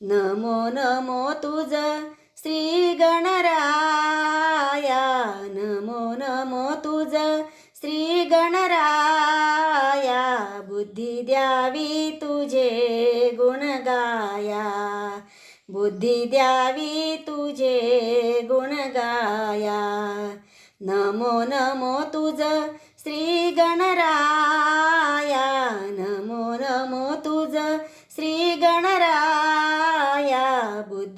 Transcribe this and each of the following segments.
नमो नमो तुझ श्री गणराया नमो नमो तुझ श्री गणराया बुद्धी द्यावी तुझे गुणगाया बुद्धी द्यावी तुझे गुणगाया नमो नमो तुझ श्री गणराया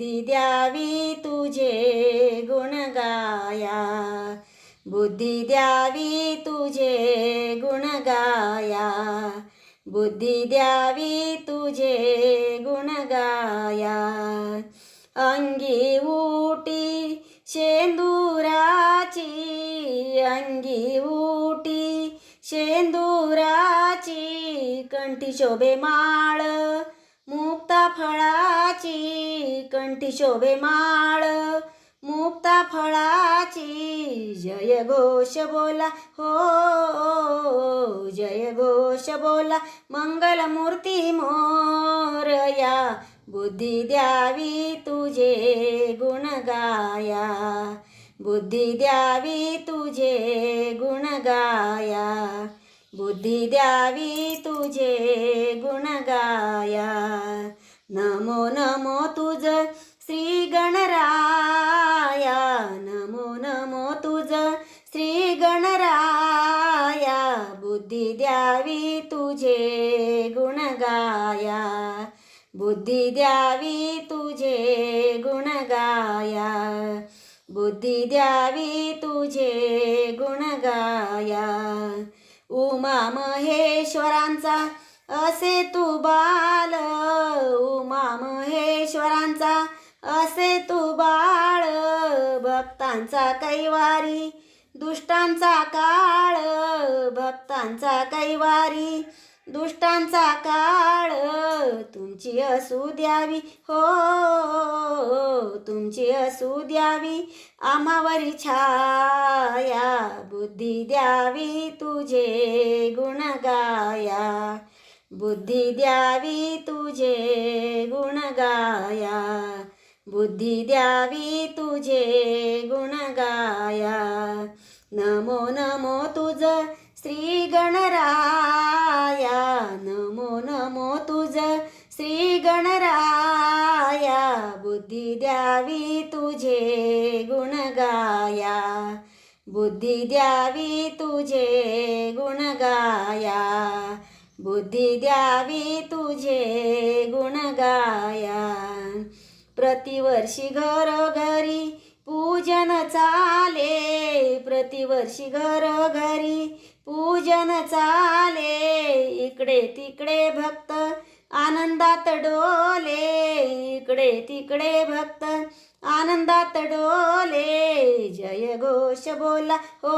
बुद्धी द्यावी तुझे गुण गाया. बुद्धी द्यावी तुझे गुण गाया. बुद्धी द्यावी तुझे गुण गाया. अंगी उटी शेंदुराची अंगी उटी शेंदुराची कंठी शोभे माळ मुक्ता फळाची कंठी शोभे माळ. मुक्ता फळाची जय घोष बोला. हो जय घोष बोला. मंगलमूर्ती मोरया बुद्धी द्यावी तुझे गुण गाया. बुद्धी द्यावी तुझे गुण गाया. बुद्धी द्यावी तुझे गुण गाया. नमो नमो तू बुद्धी द्यावी तुझे गुण गाया बुद्धी द्यावी तुझे गुण गाया बुद्धी द्यावी तुझे गुण गाया उमा महेश्वरांचा असे तू बाल उमा महेश्वरांचा असे तू बाळ. भक्तांचा कैवारी दुष्टांचा काळ भक्तांचा कैवारी. दुष्टांचा काळ तुमची असू द्यावी. हो तुमची असू द्यावी. आमावरी छाया बुद्धी द्यावी तुझे गुण गाया बुद्धी द्यावी तुझे गुण गाया बुद्धी द्यावी तुझे गुण गाया नमो नमो तुझ श्री गणराया नमो नमो तुझ श्री गणराया बुद्धी द्यावी तुझे गुणगाया. बुद्धी द्यावी तुझे गुणगाया. बुद्धी द्यावी तुझे गुणगाया. प्रतिवर्षी घरोघरी पूजन चाले प्रतिवर्षी घरोघरी पूजन चाले. इकडे तिकडे भक्त आनंदात डोले इकडे तिकडे भक्त आनंदात डोले. जय घोष बोला हो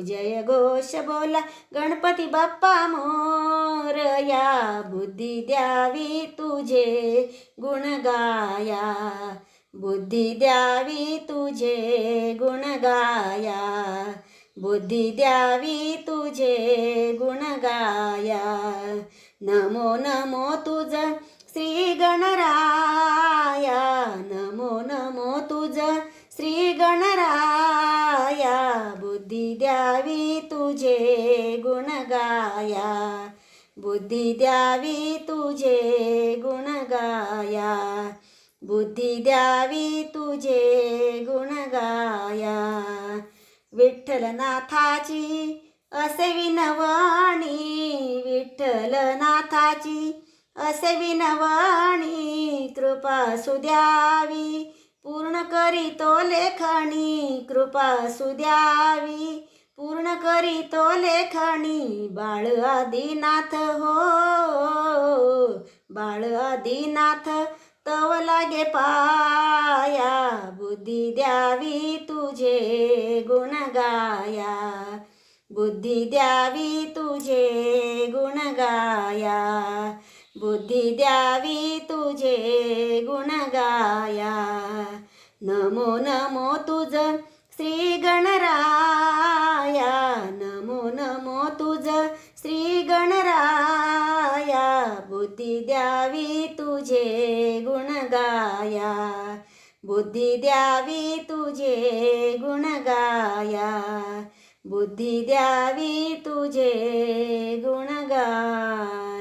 जय घोष बोला. गणपती बाप्पा मोरया बुद्धी द्यावी तुझे गुण गाया. बुद्धी द्यावी तुझे गुण गाया बुद्धी द्यावी तुझे गुण गाया नमो नमो तुझ श्री गणराया. नमो नमो तुझ श्री गणराया. बुद्धी द्यावी तुझे गुण गाया बुद्धी द्यावी तुझे गुण गाया बुद्धी द्यावी तुझे गुणगाया. विठ्ठलनाथाची असे विनवाणी विठ्ठलनाथाची असे विनवाणी कृपा सुद्यावी. पूर्ण करी तो लेखणी कृपा सुद्यावी. पूर्ण करी तो लेखणी बाळ आदिनाथ हो. बाळ आदिनाथ तव लागे पाया बुद्धी द्यावी तुझे गुण गाया बुद्धी द्यावी तुझे गुण गाया बुद्धी द्यावी तुझे गुण गाया नमो नमो तुझ श्री गणरा बुद्धी द्यावी तुझे गुण गाया बुद्धी द्यावी तुझे गुण गाया बुद्धी द्यावी तुझे गुण गाया